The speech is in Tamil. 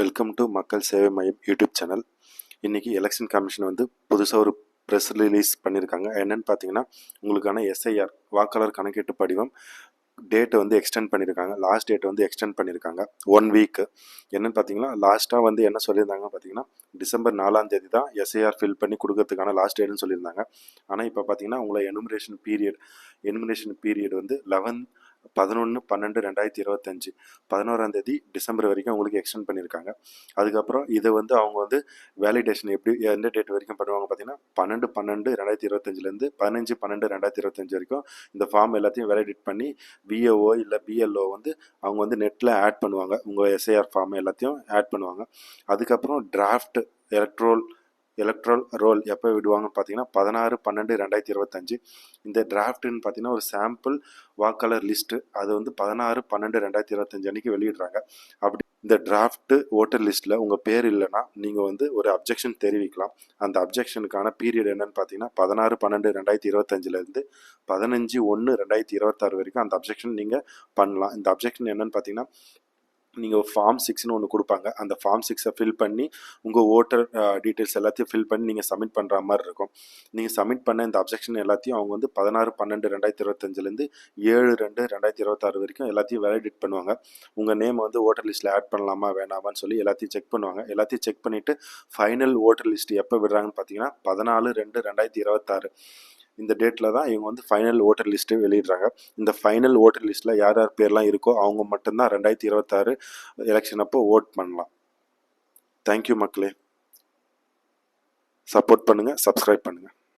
Welcome to Makkal Sevai Maiyam YouTube channel இன்றைக்கி எலெக்ஷன் கமிஷன் வந்து புதுசாக ஒரு ப்ரெஸ் ரிலீஸ் பண்ணியிருக்காங்க என்னென்னு பார்த்தீங்கன்னா உங்களுக்கான எஸ்ஐஆர் வாக்காளர் கணக்கீட்டு படிவம் டேட்டை வந்து எக்ஸ்டெண்ட் பண்ணியிருக்காங்க லாஸ்ட் டேட் வந்து எக்ஸ்டெண்ட் பண்ணியிருக்காங்க ஒன் வீக்கு என்னென்னு பார்த்தீங்கன்னா லாஸ்ட்டாக வந்து என்ன சொல்லியிருந்தாங்க பார்த்தீங்கன்னா டிசம்பர் நாலாம் தேதி தான் எஸ்ஐஆர் ஃபில் பண்ணி கொடுக்கறதுக்கான லாஸ்ட் டேட்னு சொல்லியிருந்தாங்க. ஆனால் இப்போ பார்த்தீங்கன்னா உங்களை எனுமரேஷன் பீரியட் எனுமரேஷன் பீரியட் வந்து லெவன் பதினொன்று பன்னெண்டு ரெண்டாயிரத்தி இருபத்தஞ்சி பதினோராம் தேதி டிசம்பர் வரைக்கும் உங்களுக்கு எக்ஸ்டெண்ட் பண்ணியிருக்காங்க. அதுக்கப்புறம் இதை வந்து அவங்க வந்து வேலிடேஷன் எப்படி எந்த டேட் வரைக்கும் பண்ணுவாங்க பார்த்தீங்கன்னா பன்னெண்டு பன்னெண்டு ரெண்டாயிரத்தி இருபத்தஞ்சிலேருந்து பதினஞ்சு பன்னெண்டு ரெண்டாயிரத்தி இருபத்தஞ்சி வரைக்கும் இந்த ஃபார்ம் எல்லாத்தையும் வேலிடேட் பண்ணி பிஏஓ இல்லை பிஎல்ஓ வந்து அவங்க வந்து நெட்டில் ஆட் பண்ணுவாங்க. உங்கள் எஸ்ஐஆர் ஃபார்ம் எல்லாத்தையும் ஆட் பண்ணுவாங்க. அதுக்கப்புறம் டிராஃப்ட் எலக்ட்ரோல் எலக்ட்ரல் ரோல் எப்போ விடுவாங்கன்னு பார்த்தீங்கன்னா பதினாறு பன்னெண்டு ரெண்டாயிரத்தி இருபத்தஞ்சு. இந்த டிராஃப்ட்டுன்னு பார்த்தீங்கன்னா ஒரு சாம்பிள் வாக்காளர் லிஸ்ட்டு அது வந்து பதினாறு பன்னெண்டு ரெண்டாயிரத்தி இருபத்தஞ்சு அன்றைக்கி வெளியிடுறாங்க. அப்படி இந்த டிராஃப்ட்டு ஓட்டர் லிஸ்ட்டில் உங்கள் பேர் இல்லைன்னா நீங்கள் வந்து ஒரு அப்ஜெக்ஷன் தெரிவிக்கலாம். அந்த அப்ஜெக்ஷனுக்கான பீரியட் என்னன்னு பார்த்தீங்கன்னா பதினாறு பன்னெண்டு ரெண்டாயிரத்தி இருபத்தஞ்சிலேருந்து பதினஞ்சு ஒன்று ரெண்டாயிரத்தி இருபத்தாறு வரைக்கும் அந்த அப்ஜெக்ஷன் நீங்கள் பண்ணலாம். இந்த அப்ஜெக்ஷன் என்னன்னு பார்த்தீங்கன்னா நீங்கள் ஃபார்ம் சிக்ஸ்னு ஒன்று கொடுப்பாங்க. அந்த ஃபார்ம் சிக்ஸை ஃபில் பண்ணி உங்கள் ஓட்டர் டீட்டெயில்ஸ் எல்லாத்தையும் ஃபில் பண்ணி நீங்கள் சப்மிட் பண்ணுற மாதிரி இருக்கும். நீங்கள் சப்மிட் பண்ண இந்த அப்ஜெக்ஷன் எல்லாத்தையும் அவங்க வந்து பதினாறு பன்னெண்டு ரெண்டாயிரத்தி இருபத்தஞ்சிலேருந்து ஏழு ரெண்டு ரெண்டாயிரத்தி இருபத்தாறு வரைக்கும் எல்லாத்தையும் வேலிடேட் பண்ணுவாங்க. உங்கள் நேம் வந்து ஓட்டர் லிஸ்ட்டில் ஆட் பண்ணலாமா வேணாமான்னு சொல்லி எல்லாத்தையும் செக் பண்ணுவாங்க. எல்லாத்தையும் செக் பண்ணிவிட்டு ஃபைனல் ஓட்டர் லிஸ்ட் எப்போ விடுறாங்கன்னு பார்த்தீங்கன்னா பதினாலு ரெண்டு ரெண்டாயிரத்தி இருபத்தாறு. இந்த டேட்டில் தான் இவங்க வந்து ஃபைனல் ஓட்டர் லிஸ்ட்டு வெளியிடுறாங்க. இந்த ஃபைனல் ஓட்டர் லிஸ்ட்டில் யார் யார் பேர்லாம் இருக்கோ அவங்க மட்டும்தான் ரெண்டாயிரத்தி இருபத்தாறு எலெக்ஷன் அப்போ ஓட் பண்ணலாம். தேங்க்யூ மக்களே. சப்போர்ட் பண்ணுங்கள் சப்ஸ்கிரைப் பண்ணுங்கள்